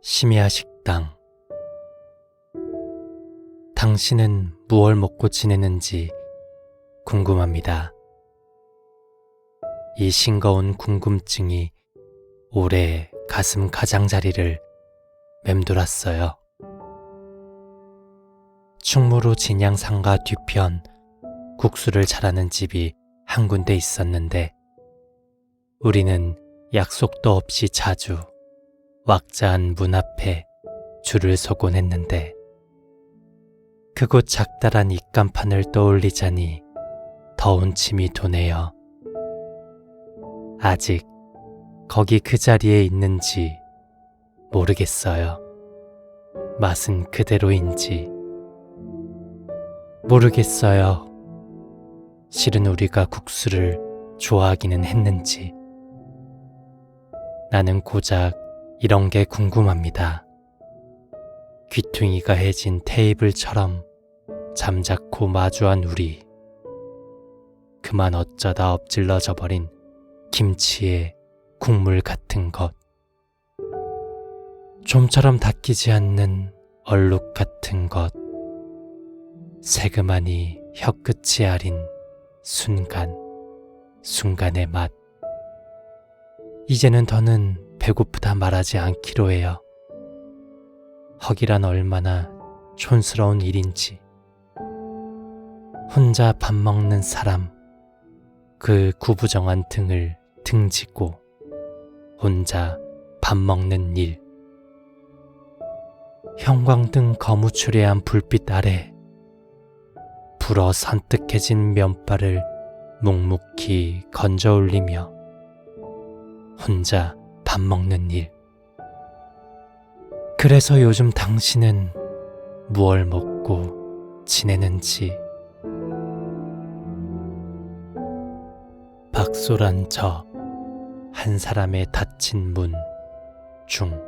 심야 식당. 당신은 무얼 먹고 지내는지 궁금합니다. 이 싱거운 궁금증이 오래 가슴 가장자리를 맴돌았어요. 충무로 진양상가 뒤편 국수를 잘하는 집이 한 군데 있었는데 우리는 약속도 없이 자주 왁자한 문 앞에 줄을 서곤 했는데 그곳 작달한 입간판을 떠올리자니 더운 침이 도네요. 아직 거기 그 자리에 있는지 모르겠어요. 맛은 그대로인지 모르겠어요. 실은 우리가 국수를 좋아하기는 했는지 나는 고작 이런 게 궁금합니다. 귀퉁이가 해진 테이블처럼 잠자코 마주한 우리. 그만 어쩌다 엎질러져 버린 김치의 국물 같은 것. 좀처럼 닦이지 않는 얼룩 같은 것. 새그마니 혀끝이 아린 순간, 순간의 맛. 이제는 더는 배고프다 말하지 않기로 해요. 허기란 얼마나 촌스러운 일인지. 혼자 밥 먹는 사람, 그 구부정한 등을 등지고 혼자 밥 먹는 일. 형광등 거무추레한 불빛 아래 불어 선뜩해진 면발을 묵묵히 건져 올리며 혼자 밥 먹는 일. 그래서 요즘 당신은 무얼 먹고 지내는지 박소란 저 한 사람의 닫힌 문 중